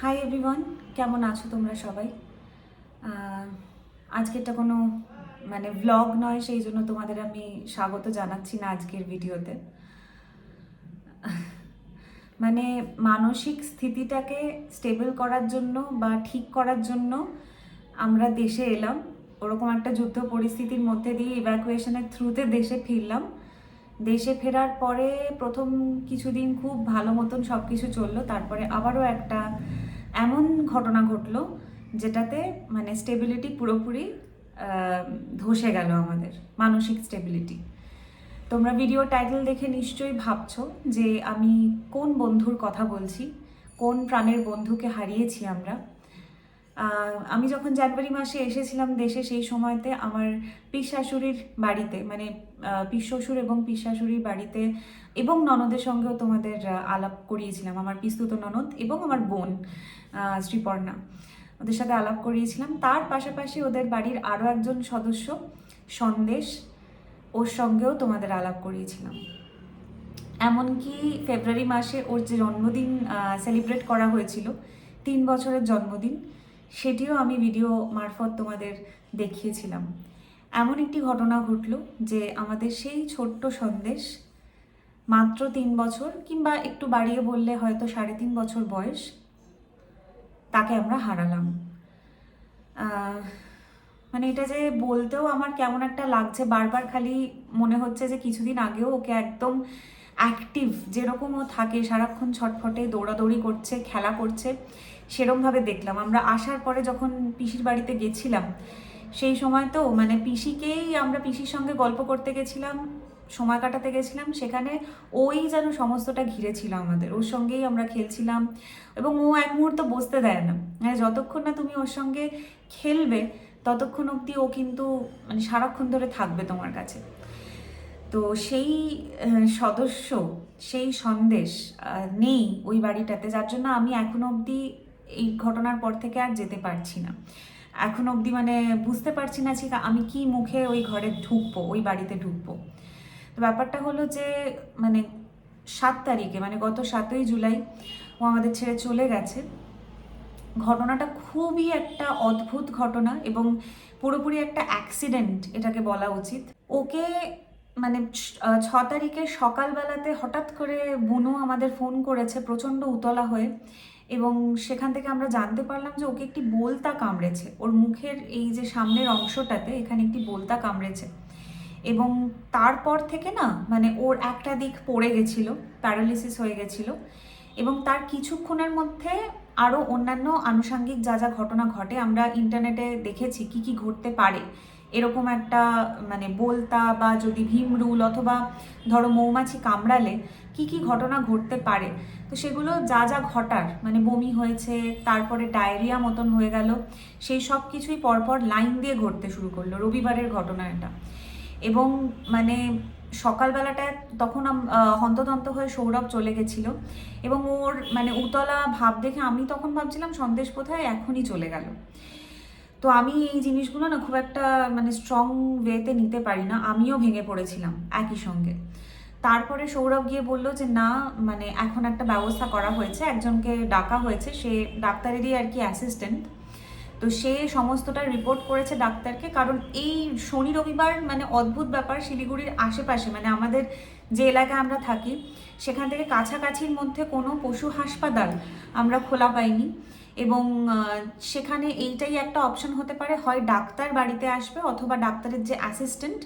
Hi everyone কেমন আছো তোমরা সবাই? আজকেরটা কোনো মানে ভ্লগ নয়, সেই জন্য তোমাদের আমি স্বাগত জানাচ্ছি না আজকের ভিডিওতে। মানে মানসিক স্থিতিটাকে স্টেবল করার জন্য বা ঠিক করার জন্য আমরা দেশে এলাম। ওরকম একটা যুদ্ধ পরিস্থিতির মধ্যে দিয়ে ইভ্যাকুয়েশনের থ্রুতে দেশে ফিরলাম। দেশে ফেরার পরে প্রথম কিছুদিন খুব ভালো মতন সব কিছু চলল, তারপরে আবারও একটা এমন ঘটনা ঘটলো যেটাতে মানে স্টেবিলিটি পুরোপুরি ধসে গেল আমাদের, মানসিক স্টেবিলিটি তোমরা ভিডিও টাইটেল দেখে নিশ্চয়ই ভাবছ যে আমি কোন বন্ধুর কথা বলছি, কোন প্রাণের বন্ধুকে হারিয়েছি আমরা আমি যখন জানুয়ারি মাসে এসেছিলাম দেশে সেই সময়তে আমার পিস শাশুড়ির বাড়িতে মানে আহ, শ্বশুর এবং পিস শাশুড়ির বাড়িতে এবং ননদের সঙ্গেও তোমাদের আলাপ করিয়েছিলাম। আমার পিস্তুত ননদ এবং আমার বোন শ্রীপর্ণা ওদের সাথে আলাপ করিয়েছিলাম। তার পাশাপাশি ওদের বাড়ির আরও একজন সদস্য সন্দেশ ওর সঙ্গেও তোমাদের আলাপ করিয়েছিলাম। এমনকি ফেব্রুয়ারি মাসে ওর যে জন্মদিন সেলিব্রেট করা হয়েছিল তিন বছরের জন্মদিন সেটিও আমি ভিডিও মারফত তোমাদের দেখিয়েছিলাম। এমন একটি ঘটনা ঘটলো যে আমাদের সেই ছোট্ট সন্দেশ মাত্র তিন বছর কিংবা একটু বাড়িয়ে বললে হয়তো সাড়ে তিন বছর বয়স, তাকে আমরা হারালাম। মানে এটা যে বলতেও আমার কেমন একটা লাগছে, বারবার খালি মনে হচ্ছে যে কিছুদিন আগেও ওকে একদম অ্যাক্টিভ যেরকমও থাকে, সারাক্ষণ ছটফটে, দৌড়াদৌড়ি করছে, খেলা করছে, সেরমভাবে দেখলাম। আমরা আসার পরে যখন পিসির বাড়িতে গেছিলাম, সেই সময় তো মানে পিসিকেই আমরা পিসির সঙ্গে গল্প করতে গেছিলাম, সময় কাটাতে গেছিলাম, সেখানে ওই যেন সমস্তটা ঘিরে ছিল আমাদের। ওর সঙ্গেই আমরা খেলছিলাম এবং ও এক মুহূর্ত বসতে দেয় না। মানে যতক্ষণ না তুমি ওর সঙ্গে খেলবে, ততক্ষণ অবধি ও কিন্তু মানে সারাক্ষণ ধরে থাকবে তোমার কাছে। তো সেই সদস্য, সেই সন্দেশ নেই ওই বাড়িটাতে, যার জন্য আমি এখনও অবধি এই ঘটনার পর থেকে আর যেতে পারছি না। এখন অবধি মানে বুঝতে পারছি না ঠিক আমি কি মুখে ওই ঘরে ঢুকবো, ওই বাড়িতে ঢুকবো। তো ব্যাপারটা হলো যে মানে সাত তারিখে মানে গত সাতই জুলাই, ও আমাদের ছেড়ে চলে গেছে। ঘটনাটা খুবই একটা অদ্ভুত ঘটনা এবং পুরোপুরি একটা অ্যাক্সিডেন্ট এটাকে বলা উচিত। ওকে মানে ছ- তারিখে সকালবেলাতে হঠাৎ করে বুনু আমাদের ফোন করেছে প্রচণ্ড উতলা হয়ে এবং সেখান থেকে আমরা জানতে পারলাম যে ওকে একটি বোলতা কামড়েছে। ওর মুখের এই যে সামনের অংশটাতে এখানে একটি বোলতা কামড়েছে এবং তারপর থেকে না মানে ওর একটা দিক পড়ে গেছিল, প্যারালিসিস হয়ে গেছিল এবং তার কিছুক্ষণের মধ্যে আরও অন্যান্য আনুষাঙ্গিক যা যা ঘটনা ঘটে আমরা ইন্টারনেটে দেখেছি কি কি ঘটতে পারে। এরকম একটা মানে বলতা বা যদি ভীমরুল অথবা ধরো মৌমাছি কামড়ালে কি কি ঘটনা ঘটতে পারে? তো সেগুলো যা যা ঘটার মানে বমি হয়েছে, তারপরে ডায়রিয়া মতন হয়ে গেল, সেই সব কিছুই পরপর লাইন দিয়ে ঘটতে শুরু করল, রবিবারের ঘটনা এটা। এবং মানে সকালবেলাটায় তখন হন্তদন্ত হয়ে সৌরভ চলে গেছিল এবং ওর মানে উতলা ভাব দেখে আমি তখন ভাবছিলাম সন্দেশ কোথায় এখনই চলে গেল। তো আমি এই জিনিসগুলো না খুব একটা মানে স্ট্রং ওয়েতে নিতে পারি না। আমিও ভেঙে পড়েছিলাম একই সঙ্গে। তারপরে সৌরভ গিয়ে বলল যে, না মানে এখন একটা ব্যবস্থা করা হয়েছে। একজনকে ডাকা হয়েছে। সে ডাক্তারেরই আর কি অ্যাসিস্ট্যান্ট তো সে সমস্তটা রিপোর্ট করেছে ডাক্তারকে। কারণ এই শনি, রবিবার মানে অদ্ভুত ব্যাপার শিলিগুড়ির আশেপাশে মানে আমাদের যে এলাকায় আমরা থাকি, সেখান থেকে কাছাকাছির মধ্যে কোনো পশু হাসপাতাল আমরা খোলা পাইনি। এবং সেখানে এইটাই একটা অপশন হতে পারে। হয় ডাক্তার বাড়িতে আসবে অথবা ডাক্তারের যে অ্যাসিস্ট্যান্ট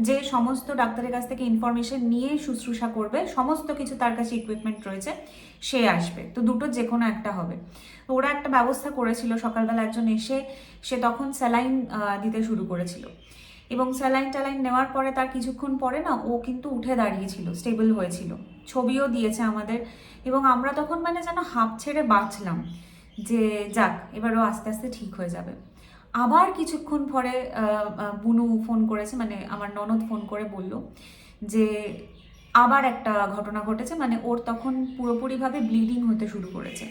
যে সমস্ত ডাক্তারের কাছ থেকে ইনফরমেশন নিয়ে শুশ্রূষা করবে, সমস্ত কিছু তার কাছে ইকুইপমেন্ট রয়েছে, সে আসবে। তো দুটো যে কোনো একটা হবে। তো ওরা একটা ব্যবস্থা করেছিল, সকালবেলা একজন এসে, সে তখন স্যালাইন দিতে শুরু করেছিল। এবং স্যালাইন ট্যালাইন নেওয়ার পরে তার কিছুক্ষণ পরে না, ও কিন্তু উঠে দাঁড়িয়েছিল স্টেবল হয়েছিল। ছবিও দিয়েছে আমাদের। এবং আমরা তখন মানে যেন হাঁপ ছেড়ে বাঁচলাম। যে যাক, এবারও আস্তে আস্তে ঠিক হয়ে যাবে। আবার কিছুক্ষণ পরে বুনু ফোন করেছে মানে আমার ননদ ফোন করে বলল যে আবার একটা ঘটনা ঘটেছে মানে ওর তখন পুরোপুরিভাবে ব্লিডিং হতে শুরু করেছে।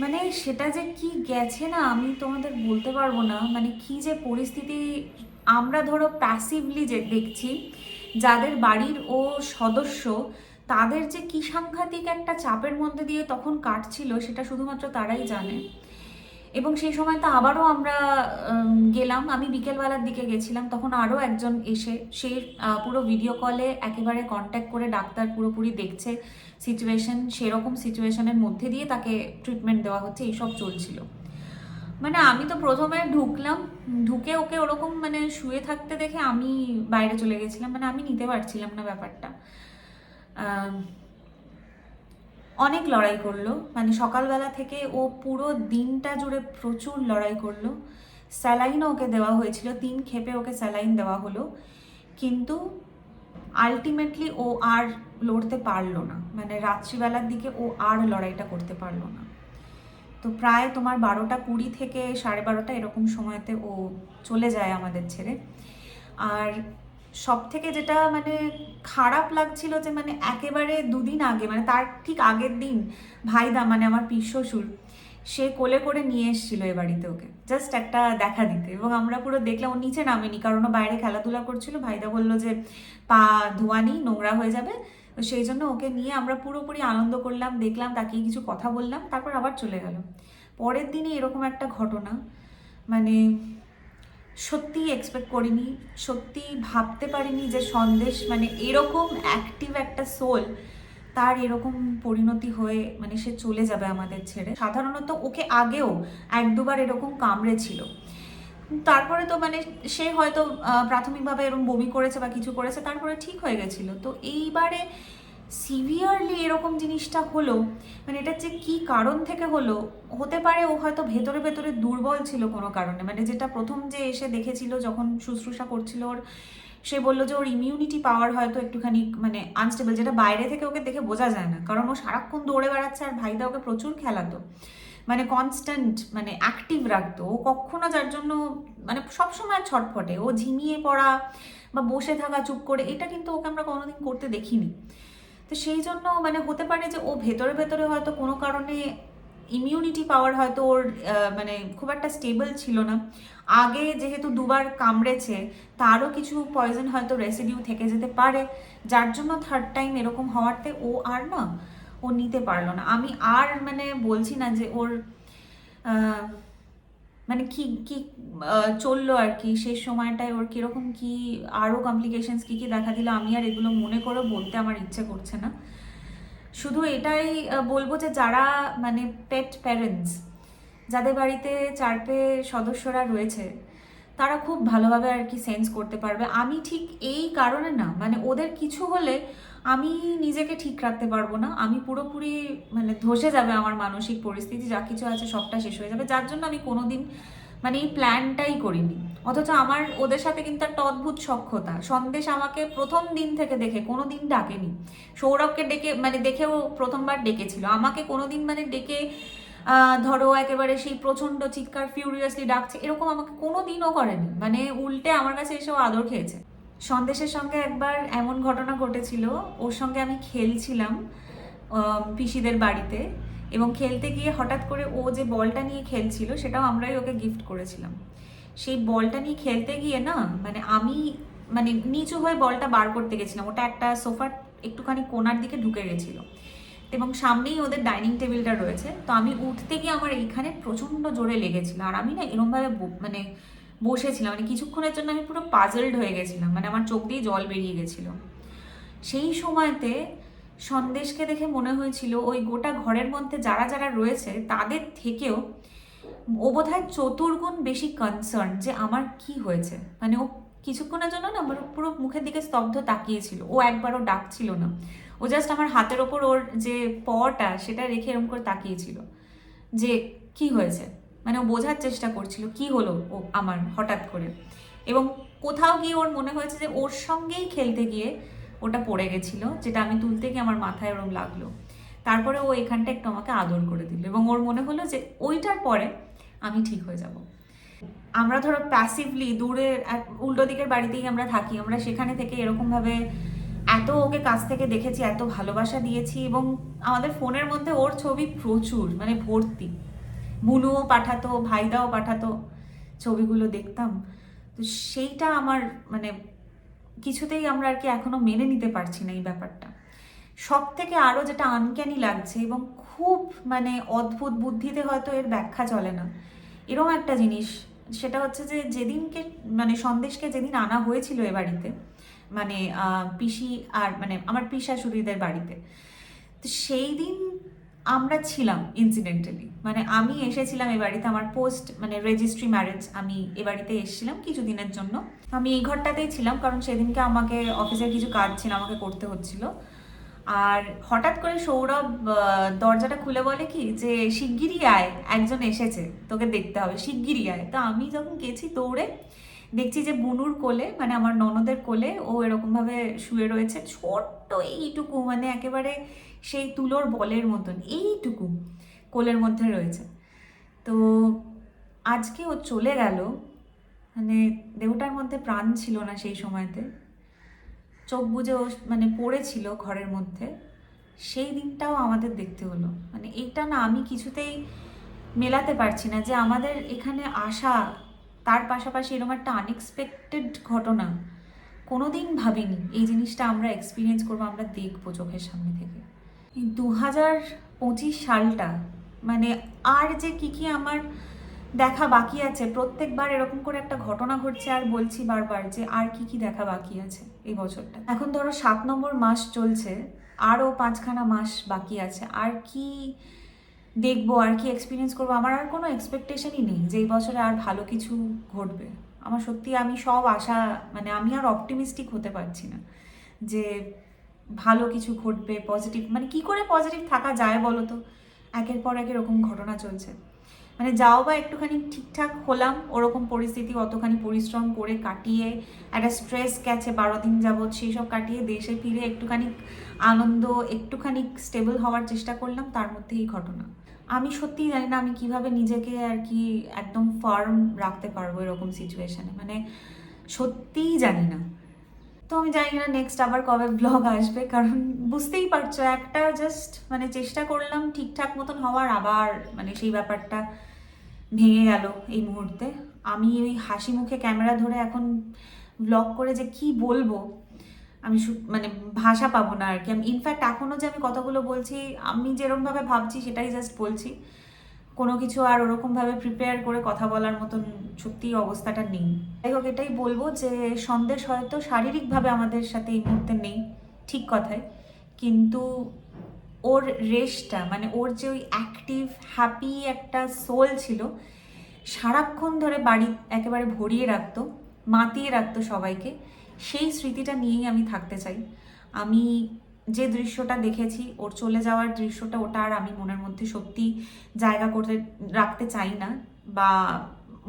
মানে সেটা যে কি গেছে না, আমি তোমাদের বলতে পারব না। মানে কি যে পরিস্থিতি, আমরা ধরো প্যাসিভলি যে দেখছি, যাদের বাড়ির ও সদস্য তাদের যে কি সাংঘাতিক একটা চাপের মধ্যে দিয়ে তখন কাটছিল, সেটা শুধুমাত্র তারাই জানে। এবং সেই সময় তো আবারও আমরা গেলাম। আমি বিকেলবেলার দিকে গেছিলাম, তখন আরও একজন এসে, সে পুরো ভিডিও কলে একেবারে কন্ট্যাক্ট করে ডাক্তার পুরোপুরি দেখছে সিচুয়েশন সেরকম সিচুয়েশনের মধ্যে দিয়ে তাকে ট্রিটমেন্ট দেওয়া হচ্ছে, এইসব চলছিল। মানে আমি তো প্রথমে ঢুকলাম, ঢুকে ওকে ওরকম মানে শুয়ে থাকতে দেখে আমি বাইরে চলে গেছিলাম। মানে আমি নিতে পারছিলাম না ব্যাপারটা। অনেক লড়াই করল। মানে সকালবেলা থেকে ও পুরো দিনটা জুড়ে প্রচুর লড়াই করল। স্যালাইনও ওকে দেওয়া হয়েছিল, তিন ক্ষেপে ওকে স্যালাইন দেওয়া হলো। কিন্তু আলটিমেটলি ও আর লড়তে পারল না। মানে রাত্রিবেলার দিকে ও আর লড়াইটা করতে পারল না। তো প্রায় তোমার বারোটা কুড়ি থেকে সাড়ে বারোটা এরকম সময়তে ও চলে যায় আমাদের ছেড়ে। আর সব থেকে যেটা মানে খারাপ লাগছিল যে মানে একেবারে দুদিন আগে মানে তার ঠিক আগের দিন ভাইদা মানে আমার পিশ্বশুর সে কোলে করে নিয়ে এসেছিল এ বাড়িতে ওকে। জাস্ট একটা দেখা দিতে। এবং আমরা পুরো দেখলাম ও নিচে নামেনি, কারণ ও বাইরে খেলাধুলা করছিল। ভাইদা বলল যে, পা ধোয়ানি নোংরা হয়ে যাবে। সেই জন্য ওকে নিয়ে আমরা পুরোপুরি আনন্দ করলাম, দেখলাম তাকে কিছু কথা বললাম, তারপর আবার চলে গেল। পরের দিনে এরকম একটা ঘটনা মানে সত্যি এক্সপেক্ট করিনি সত্যি ভাবতে পারিনি যে সন্দেশ মানে এরকম অ্যাক্টিভ একটা সোল তার এরকম পরিণতি হয়ে মানে সে চলে যাবে আমাদের ছেড়ে। সাধারণত ওকে আগেও এক দুবার এরকম কামড়েছিল। তারপরে তো মানে সে হয়তো প্রাথমিকভাবে এরকম বমি করেছে বা কিছু করেছে, তারপরে ঠিক হয়ে গেছিল। তো এইবারে সিভিয়ারলি এরকম জিনিসটা হলো মানে এটা যে কি কারণ থেকে হলো, হতে পারে ও হয়তো ভেতরে ভেতরে দুর্বল ছিল কোনো কারণে। মানে যেটা প্রথম যে এসে দেখেছিল যখন শুশ্রূষা করছিল ওর, সে বলল যে ওর ইমিউনিটি পাওয়ার হয়তো একটুখানি মানে আনস্টেবল যেটা বাইরে থেকে ওকে দেখে বোঝা যায় না। কারণ ও সারাক্ষণ দৌড়ে বেড়াচ্ছে আর ভাইদা ওকে প্রচুর খেলাতো। মানে কনস্ট্যান্ট মানে অ্যাক্টিভ রাখতো। ও কখনো যার জন্য মানে সবসময় ছটফটে। ও ঝিমিয়ে পড়া বা বসে থাকা, চুপ করে, এটা কিন্তু ওকে আমরা কোনোদিন করতে দেখিনি। তো সেই জন্য মানে হতে পারে যে ও ভেতরে ভেতরে হয়তো কোনো কারণে ইমিউনিটি পাওয়ার হয়তো ওর মানে খুব একটা স্টেবল ছিল না। আগে যেহেতু দুবার কামড়েছে, তারও কিছু পয়জন হয়তো রেসিডিউ থেকে যেতে পারে। যার জন্য থার্ড টাইম এরকম হওয়াতে ও আর না, ও নিতে পারল না। আমি আর মানে বলছি না যে ওর মানে কি কি চলল আর কি? শেষ সময়টায় ওর কীরকম কি আরও কমপ্লিকেশনস কি কি দেখা দিল? আমি আর এগুলো মনে করে বলতে আমার ইচ্ছে করছে না। শুধু এটাই বলব যে যারা মানে পেট প্যারেন্টস যাদের বাড়িতে চার পেয়ে সদস্যরা রয়েছে, তারা খুব ভালোভাবে আর কি সেন্স করতে পারবে। আমি ঠিক এই কারণে না মানে ওদের কিছু হলে আমি নিজেকে ঠিক রাখতে পারব না। আমি পুরোপুরি মানে ধসে যাবে আমার মানসিক পরিস্থিতি, যা কিছু আছে সবটা শেষ হয়ে যাবে। যার জন্য আমি কোনোদিন মানে এই প্ল্যানটাই করিনি। অথচ আমার, ওদের সাথে কিন্তু একটা অদ্ভুত সক্ষতা সন্দেশ আমাকে প্রথম দিন থেকে দেখে কোনো দিন ডাকেনি। সৌরভকে ডেকে মানে দেখেও প্রথমবার ডেকেছিল। আমাকে কোনো দিন মানে ডেকে ধরো একেবারে সেই প্রচণ্ড চিৎকার ফিউরিয়াসলি ডাকছে, এরকম আমাকে কোনো দিনও করেনি। মানে উল্টে আমার কাছে এসেও আদর খেয়েছে। সন্দেশের সঙ্গে একবার এমন ঘটনা ঘটেছিল, ওর সঙ্গে আমি খেলছিলাম পিসিদের বাড়িতে এবং খেলতে গিয়ে হঠাৎ করে ও যে বলটা নিয়ে খেলছিল সেটাও আমরাই ওকে গিফট করেছিলাম। সেই বলটা নিয়ে খেলতে গিয়ে না মানে আমি মানে নিচু হয়ে বলটা বার করতে গেছিলাম, ওটা একটা সোফার একটুখানি কোনার দিকে ঢুকে গেছিল এবং সামনেই ওদের ডাইনিং টেবিলটা রয়েছে। তো আমি উঠতে গিয়ে আমার এইখানে প্রচণ্ড জোরে লেগেছিল আর আমি না এরমভাবে মানে বসেছিলাম। মানে কিছুক্ষণের জন্য আমি পুরো পাজলড হয়ে গেছিলাম। মানে আমার চোখ দিয়ে জল বেরিয়ে গেছিল। সেই সময়তে সন্দেশকে দেখে মনে হয়েছিল, ওই গোটা ঘরের মধ্যে যারা যারা রয়েছে, তাদের থেকেও ও বোধহয় চতুর্গুণ বেশি কনসার্ন যে আমার কি হয়েছে। মানে ও কিছুক্ষণের জন্য না আমার পুরো মুখের দিকে স্তব্ধ তাকিয়েছিল। ও একবারও ডাকছিল না। ও জাস্ট আমার হাতের ওপর ওর যে পটা, সেটা রেখে এরকম করে তাকিয়েছিল যে, কি হয়েছে? মানে ও বোঝার চেষ্টা করছিল, কি হলো ও আমার হঠাৎ করে। এবং কোথাও গিয়ে ওর মনে হয়েছে যে ওর সঙ্গেই খেলতে গিয়ে ওটা পড়ে গেছিল, যেটা আমি তুলতে গিয়ে আমার মাথায় ওরম লাগল। তারপরে ও এখানটা একটু আমাকে আদর করে দিল এবং ওর মনে হলো যে ওইটার পরে আমি ঠিক হয়ে যাব। আমরা ধরো প্যাসিভলি দূরে উল্টো দিকের বাড়িতেই আমরা থাকি, আমরা সেখানে থেকে এরকমভাবে এত ওকে কাছ থেকে দেখেছি, এত ভালোবাসা দিয়েছি এবং আমাদের ফোনের মধ্যে ওর ছবি প্রচুর মানে ভর্তি। বুনুও পাঠাতো ভাইদাও পাঠাতো ছবিগুলো দেখতাম। তো সেইটা আমার মানে কিছুতেই আমরা আর কি এখনও মেনে নিতে পারছি না এই ব্যাপারটা। সব থেকে আরও যেটা আনক্যানি লাগছে এবং খুব মানে অদ্ভুত বুদ্ধিতে হয়তো এর ব্যাখ্যা চলে না। এরকম একটা জিনিস, সেটা হচ্ছে যে যেদিনকে মানে সন্দেশকে যেদিন আনা হয়েছিল এ বাড়িতে মানে পিসি আর মানে আমার পিসাশুড়িদের বাড়িতে, তো সেই দিন আমরা ছিলাম ইনসিডেন্টালি মানে আমি এসেছিলাম এ বাড়িতে, আমার পোস্ট মানে রেজিস্ট্রি ম্যারেজ আমি এ বাড়িতে এসেছিলাম কিছু দিনের জন্য। আমি এই ঘরটাতেই ছিলাম, কারণ সেদিনকে আমাকে অফিসের কিছু কাজ ছিল, আমাকে করতে হচ্ছিল। আর হঠাৎ করে সৌরভ দরজাটা খুলে বলে কি, যে শিগগিরই আয়, একজন এসেছে, তোকে দেখতে হবে, শিগগিরই আয়। তো আমি যখন গেছি দৌড়ে দেখছি যে বুনুর কোলে মানে আমার ননদের কোলে, ও এরকমভাবে শুয়ে রয়েছে। ছোট্ট এইটুকু মানে একেবারে সেই তুলোর বলের মতন এইটুকু কোলের মধ্যে রয়েছে। তো আজকে ও চলে গেল। মানে দেহটার মধ্যে প্রাণ ছিল না সেই সময়তে। চোখ বুজে ও মানে পড়েছিল ঘরের মধ্যে। সেই দিনটাও আমাদের দেখতে হলো। মানে এইটা না আমি কিছুতেই মেলাতে পারছি না যে আমাদের এখানে আসা তার পাশাপাশি এরকম একটা আনএক্সপেক্টেড ঘটনা। কোনোদিন ভাবিনি এই জিনিসটা আমরা এক্সপিরিয়েন্স করব, আমরা দেখব চোখের সামনে থেকে। দু হাজার পঁচিশ সালটা মানে আর যে কি কি আমার দেখা বাকি আছে, প্রত্যেকবার এরকম করে একটা ঘটনা ঘটছে আর বলছি বারবার যে আর কি কি দেখা বাকি আছে এই বছরটা। এখন ধরো সাত নম্বর মাস চলছে, আরও পাঁচখানা মাস বাকি আছে, আর কি দেখব আর কি এক্সপিরিয়েন্স করব। আমার আর কোনো এক্সপেকটেশনই নেই যে এই বছরে আর ভালো কিছু ঘটবে। আমার সত্যি আমি সব আশা মানে আমি আর অপটিমিস্টিক হতে পারছি না যে ভালো কিছু ঘটবে পজিটিভ মানে কি করে পজিটিভ থাকা যায় বলো তো? একের পর এক এরকম ঘটনা চলছে। মানে যাও বা একটুখানি ঠিকঠাক হলাম, ওরকম পরিস্থিতি, অতখানি পরিশ্রম করে কাটিয়ে একটা স্ট্রেস গেছে, বারো দিন যাবৎ সেই সব কাটিয়ে দেশে ফিরে একটুখানি আনন্দ, একটুখানি স্টেবল হওয়ার চেষ্টা করলাম, তার মধ্যে এই ঘটনা। আমি সত্যিই জানি না আমি কীভাবে নিজেকে আর কি একদম ফার্ম রাখতে পারব এরকম সিচুয়েশানে মানে সত্যিই জানি না। তো আমি জানি না নেক্সট আবার কবে ব্লগ আসবে, কারণ বুঝতেই পারছ একটা জাস্ট মানে চেষ্টা করলাম ঠিকঠাক মতন হওয়ার, আবার মানে সেই ব্যাপারটা ভেঙে গেল এই মুহূর্তে। আমি ওই হাসি মুখে ক্যামেরা ধরে এখন ব্লগ করে যে কি বলব? আমি মানে ভাষা পাবো না আর কি আমি ইনফ্যাক্ট এখনও যে আমি কথাগুলো বলছি, আমি যেরকমভাবে ভাবছি সেটাই জাস্ট বলছি। কোনো কিছু আর ওরকমভাবে প্রিপেয়ার করে কথা বলার মতন সত্যি অবস্থাটা নেই। যাই হোক, এটাই বলব যে সন্দেশ হয়তো শারীরিকভাবে আমাদের সাথে এই মুহূর্তে নেই, ঠিক কথাই। কিন্তু ওর রেশটা মানে ওর যে ওই অ্যাক্টিভ হ্যাপি একটা সোল ছিল, সারাক্ষণ ধরে বাড়ি একেবারে ভরিয়ে রাখতো, মাতিয়ে রাখতো সবাইকে। সেই স্মৃতিটা নিয়েই আমি থাকতে চাই। আমি যে দৃশ্যটা দেখেছি, ওর চলে যাওয়ার দৃশ্যটা, ওটা আর আমি মনের মধ্যে সত্যি জায়গা করতে, রাখতে চাই না বা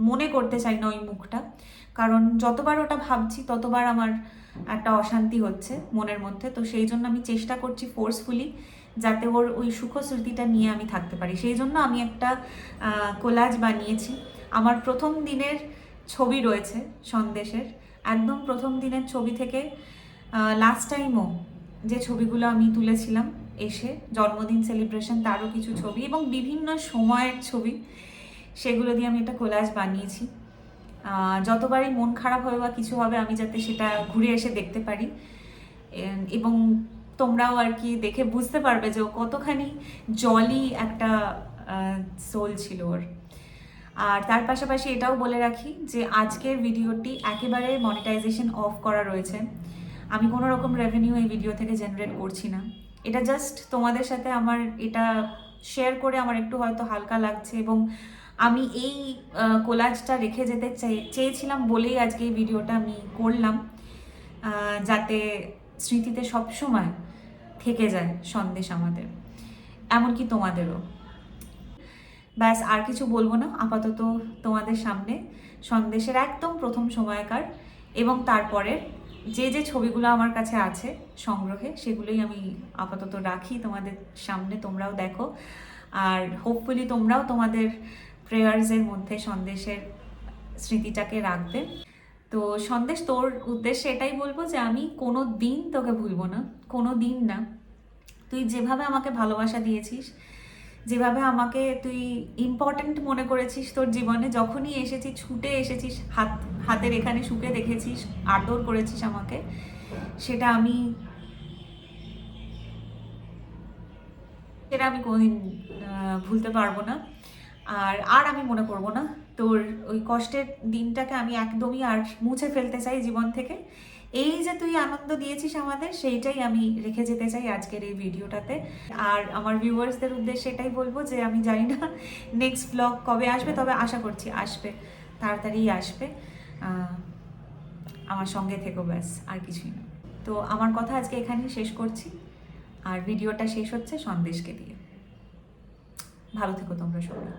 মনে করতে চাই না ওই মুখটা। কারণ যতবার ওটা ভাবছি, ততবার আমার একটা অশান্তি হচ্ছে মনের মধ্যে। তো সেই জন্য আমি চেষ্টা করছি ফোর্সফুলি যাতে ওর ওই সুখ স্মৃতিটা নিয়ে আমি থাকতে পারি। সেই জন্য আমি একটা কোলাজ বানিয়েছি। আমার প্রথম দিনের ছবি রয়েছে সন্দেশের। একদম প্রথম দিনের ছবি থেকে লাস্ট টাইমও যে ছবিগুলো আমি তুলেছিলাম এসে, জন্মদিন সেলিব্রেশন তারও কিছু ছবি এবং বিভিন্ন সময়ের ছবি, সেগুলো দিয়ে আমি একটা কোলাজ বানিয়েছি। যতবারই মন খারাপ হবে বা কিছু হবে, আমি যাতে সেটা ঘুরে এসে দেখতে পারি। এবং তোমরাও আর কি দেখে বুঝতে পারবে যে ও কতখানি জলি একটা সোল ছিল ওর। আর তার পাশাপাশি এটাও বলে রাখি যে আজকের ভিডিওটি একেবারে মনিটাইজেশন অফ করা রয়েছে। আমি কোনো রকম রেভিনিউ এই ভিডিও থেকে জেনারেট করছি না। এটা জাস্ট তোমাদের সাথে আমার এটা শেয়ার করে আমার একটু হয়তো হালকা লাগছে এবং আমি এই কোলাজটা রেখে যেতে চেয়েছিলাম বলেই আজকে এই ভিডিওটা আমি করলাম যাতে স্মৃতিতে সবসময় থেকে যায় সন্দেশ আমাদের। এমনকি তোমাদেরও। ব্যাস, আর কিছু বলব না। আপাতত তোমাদের সামনে। সন্দেশের একদম প্রথম সময়কার এবং তারপরে যে যে ছবিগুলো আমার কাছে আছে সংগ্রহে, সেগুলোই আমি আপাতত রাখি তোমাদের সামনে, তোমরাও দেখো। আর হোপফুলি তোমরাও তোমাদের প্রেয়ার্সের মধ্যে সন্দেশের স্মৃতিটাকে রাখবে। তো সন্দেশ, তোর উদ্দেশ্যে এটাই বলব যে আমি কোনো দিন তোকে ভুলবো না কোনো দিন না। তুই যেভাবে আমাকে ভালোবাসা দিয়েছিস যেভাবে আমাকে তুই ইম্পর্ট্যান্ট মনে করেছিস তোর জীবনে, যখনই এসেছিস ছুটে এসেছিস, হাত, হাতের এখানে শুকে দেখেছিস, আদর করেছিস আমাকে, সেটা আমি সেটা আমি কোনোদিন ভুলতে পারব না। আর আর আমি মনে করব না। তোর ওই কষ্টের দিনটাকে আমি একদমই আর মুছে ফেলতে চাই জীবন থেকে। এই যে তুই আনন্দ দিয়েছিস আমাদের, সেইটাই আমি রেখে যেতে চাই আজকের এই ভিডিওটাতে। আর আমার ভিউয়ার্সদের উদ্দেশ্যে এটাই বলব যে, আমি জানি না নেক্সট ব্লগ কবে আসবে, তবে আশা করছি আসবে, তাড়াতাড়ি আসবে। আমার সঙ্গে থেকো ব্যাস, আর কিছুই না। তো আমার কথা আজকে এখানেই শেষ করছি। আর ভিডিওটা শেষ হচ্ছে সন্দেশকে দিয়ে। ভালো থেকো তোমরা সবাই।